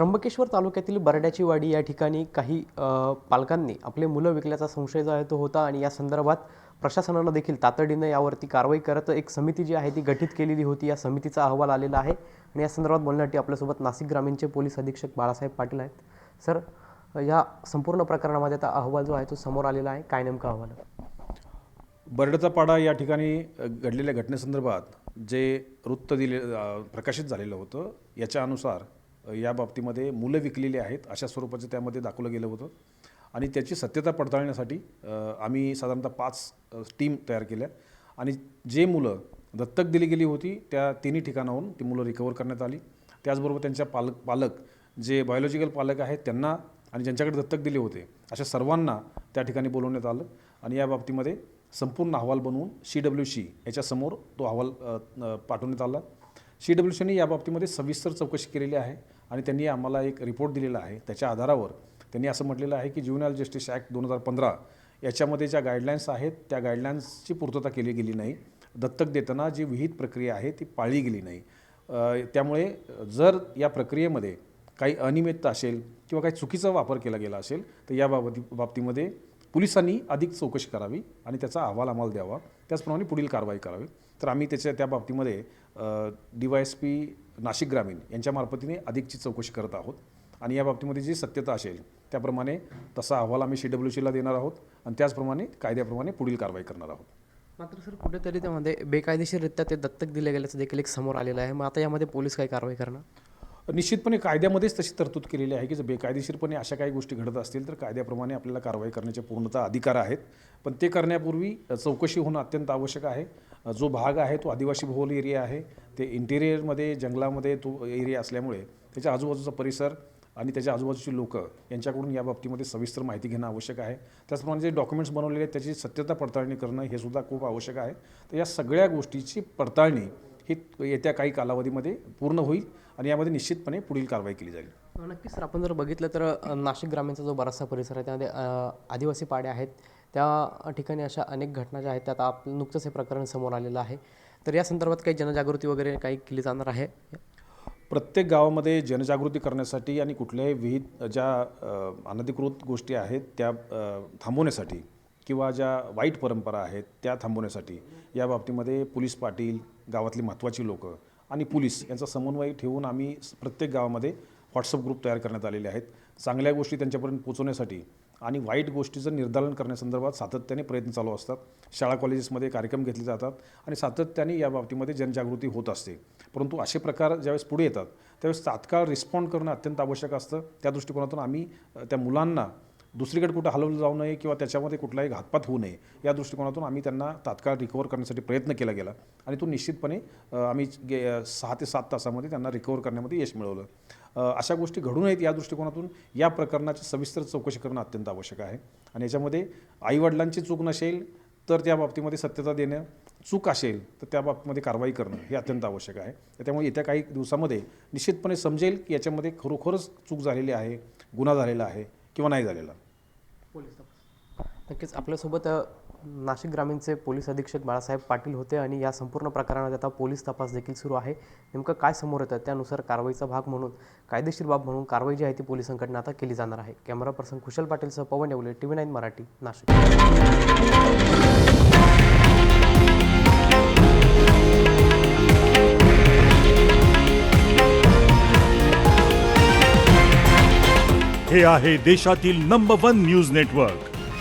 त्र्यंबकेश्वर तालुक्यातील बरड्याची वाडी या ठिकाणी काही पालकांनी आपले मुलं विकल्याचा संशय जो आहे तो होता आणि या संदर्भात प्रशासनानं देखील तातडीनं यावरती कारवाई करत एक समिती जी आहे ती गठीत केलेली होती. या समितीचा अहवाल आलेला आहे आणि या संदर्भात बोलण्यासाठी आपल्यासोबत नाशिक ग्रामीणचे पोलीस अधीक्षक बाळासाहेब पाटील आहेत. सर या संपूर्ण प्रकरणामध्ये आता अहवाल जो आहे तो समोर आलेला आहे. काय नेमका अहवाल? आहे? पाडा या ठिकाणी घडलेल्या घटनेसंदर्भात जे वृत्त दिले प्रकाशित झालेलं होतं याच्या अनुसार या बाबतीमध्ये मुलं विकलेली आहेत अशा स्वरूपाचं त्यामध्ये दाखवलं गेलं होतं. आणि त्याची सत्यता पडताळण्यासाठी आम्ही साधारणतः पाच टीम तयार केल्या. आणि जे मुलं दत्तक दिली गेली होती त्या तिन्ही ठिकाणाहून ती मुलं रिकवर करण्यात आली. त्याचबरोबर त्यांच्या पालक पालक जे बायोलॉजिकल पालक आहेत त्यांना आणि ज्यांच्याकडे दत्तक दिले होते अशा सर्वांना त्या ठिकाणी बोलवण्यात आलं. आणि या बाबतीमध्ये संपूर्ण अहवाल बनवून सी डब्ल्यू सी याच्यासमोर तो अहवाल पाठवण्यात आला. सी डब्ल्यू सीने या बाबतीमध्ये सविस्तर चौकशी केलेली आहे. आणि त्यांनी आम्हाला एक रिपोर्ट दिलेला आहे. त्याच्या आधारावर त्यांनी असं म्हटलेलं आहे की ज्युनियल जस्टिस ॲक्ट दोन हजार पंधरा याच्यामध्ये ज्या गाईडलाईन्स आहेत त्या गाईडलाईन्सची पूर्तता केली गेली नाही. दत्तक देताना जी विहित प्रक्रिया आहे ती पाळली गेली नाही. त्यामुळे जर या प्रक्रियेमध्ये काही अनियमितता असेल किंवा काही चुकीचा वापर केला गेला असेल तर या बाबती बाबतीमध्ये पोलिसांनी अधिक चौकशी करावी आणि त्याचा अहवाल आम्हाला द्यावा. त्याचप्रमाणे पुढील कारवाई करावी. तर आम्ही त्याच्या त्या बाबतीमध्ये D Y S P Nashik ग्रामीण यांच्या मार्फतीने अधिकची चौकशी करत आहोत. आणि या बाबतीमध्ये जी सत्यता असेल त्याप्रमाणे तसा अहवाल आम्ही सी डब्ल्यू सीला देणार आहोत आणि त्याचप्रमाणे कायद्याप्रमाणे पुढील कारवाई करणार आहोत. मात्र सर कुठेतरी त्यामध्ये बेकायदेशीररित्या ते दत्तक दिले गेल्याचं देखील एक समोर आलेलं आहे. मग आता यामध्ये पोलीस काय कारवाई करणार? निश्चितपणे कायद्यामध्येच तशी तरतूद केलेली आहे की जर बेकायदेशीरपणे अशा काही गोष्टी घडत असतील तर कायद्याप्रमाणे आपल्याला कारवाई करण्याचे पूर्णतः अधिकार आहेत. पण ते करण्यापूर्वी चौकशी होणं अत्यंत आवश्यक आहे. जो भाग आहे तो आदिवासी बहुल एरिया आहे. ते इंटेरियरमध्ये जंगलामध्ये तो एरिया असल्यामुळे त्याच्या आजूबाजूचा परिसर आणि त्याच्या आजूबाजूची लोक यांच्याकडून या बाबतीमध्ये सविस्तर माहिती घेणं आवश्यक आहे. त्याचप्रमाणे जे डॉक्युमेंट्स बनवलेले आहेत त्याची सत्यता पडताळणी करणं हे सुद्धा खूप आवश्यक आहे. तर या सगळ्या गोष्टीची पडताळणी ही येत्या काही कालावधीमध्ये पूर्ण होईल आणि यामध्ये निश्चितपणे पुढील कारवाई केली जाईल. नक्कीच सर आपण जर बघितलं तर नाशिक ग्रामीणचा जो बराचसा परिसर आहे त्यामध्ये आदिवासी पाडे आहेत. त्या ठिकाणी अशा अनेक घटना ज्या आहेत त्यात आप नुकतंच हे प्रकरण समोर आलेलं आहे. तर या संदर्भात काही जनजागृती वगैरे काही केली जाणार आहे? प्रत्येक गावामध्ये जनजागृती करण्यासाठी आणि कुठल्याही विहित ज्या अनधिकृत गोष्टी आहेत त्या थांबवण्यासाठी किंवा ज्या वाईट परंपरा आहेत त्या थांबवण्यासाठी या बाबतीमध्ये पोलीस पाटील गावातली महत्त्वाची लोकं आणि पोलीस यांचा समन्वय ठेवून आम्ही प्रत्येक गावामध्ये व्हॉट्सअप ग्रुप तयार करण्यात आलेले आहेत. चांगल्या गोष्टी त्यांच्यापर्यंत पोहोचवण्यासाठी आणि वाईट गोष्टीचं निर्धारण करण्यासंदर्भात सातत्याने प्रयत्न चालू असतात. शाळा कॉलेजेसमध्ये कार्यक्रम घेतले जातात आणि सातत्याने या बाबतीमध्ये जनजागृती होत असते. परंतु असे प्रकार ज्यावेळेस पुढे येतात त्यावेळेस तात्काळ रिस्पॉन्ड करणं अत्यंत आवश्यक असतं. त्या दृष्टिकोनातून आम्ही त्या मुलांना दुसरीकडे कुठं हलवलं जाऊ नये किंवा त्याच्यामध्ये कुठलाही घातपात होऊ नये या दृष्टिकोनातून आम्ही त्यांना तात्काळ रिकवर करण्यासाठी प्रयत्न केला गेला आणि तो निश्चितपणे आम्ही गे सहा ते सात तासामध्ये त्यांना रिकवर करण्यामध्ये यश मिळवलं. अशा गोष्टी घडू नयेत या दृष्टिकोनातून. या प्रकरणाची सविस्तर चौकशी करणं अत्यंत आवश्यक आहे. आणि याच्यामध्ये आईवडिलांची चूक नसेल तर त्या बाबतीमध्ये सत्यता देणं. चूक असेल तर त्या बाबतीमध्ये कारवाई करणं हे अत्यंत आवश्यक आहे. त्यामुळे येत्या काही दिवसामध्ये निश्चितपणे समजेल की याच्यामध्ये खरोखरच चूक झालेली आहे गुन्हा झालेला आहे किंवा नाही झालेला. नक्कीच. आपल्यासोबत नाशिक ग्रामीणचे पोलीस अधीक्षक बाळासाहेब पाटील होते आणि या संपूर्ण प्रकरणात आता पोलीस तपास देखील सुरू आहे. नेमकं काय समोर येतं त्यानुसार कारवाईचा भाग म्हणून कायदेशीर बाब म्हणून कारवाई जी आहे ती पोलिसांकडून आता केली जाणार आहे. Camera person Kushal पाटीलसह Pawan Yewale T V nine Marathi Nashik. हे आहे देशातील नंबर वन न्यूज नेटवर्क